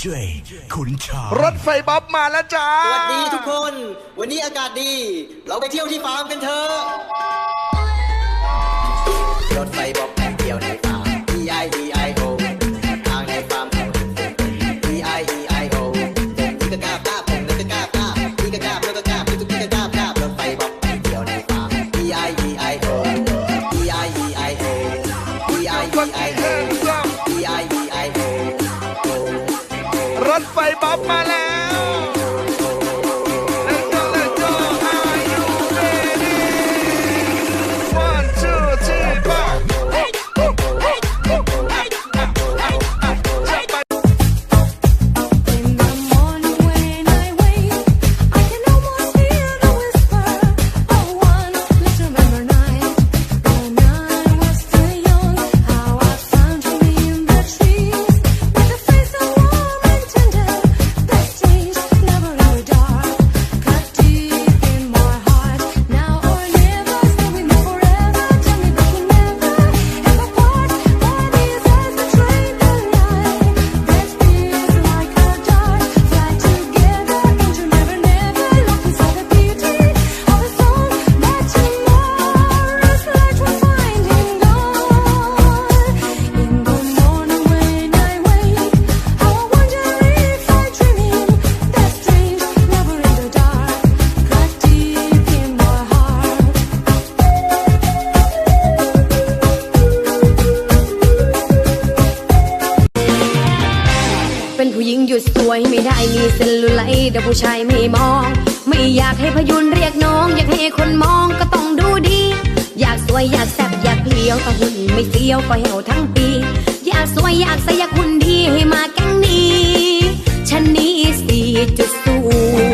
ดีเจขุนช้างรถไฟบ๊อบมาแล้วจ้า สวัสดีทุกคน วันนี้อากาศดี เราไปเที่ยวที่ฟาร์มกันเถอะ รถไฟบอกแอบเที่ยวในฟาร์ม E I E I O ทางในฟาร์มเขาเห็นเป็น E I E I O ผมนี่ก็กล้ากล้าผมนั่นก็กล้ากล้านี่ก็กล้าแล้วก็กล้าพี่ทุกทีก็กล้ากล้ารถไฟบอกแอบเที่ยวในฟาร์ม E I E I O E I E I O E I E I O เป็นผู้หญิงหยุดสวยไม่ได้มีเซลลูไลท์แต่ผู้ชายไม่มอง ไม่อยากให้พยุนเรียกน้อง อยากให้คนมองก็ต้องดูดี อยากสวยอยากแซ่บอยากเพียวแต่หุ่นไม่เสียวก็เหี่วทั้งปี อยากสวยอยากใส่ยากหุ่นดีให้มาแก๊งนี้ชะนี้สี่จุดศูน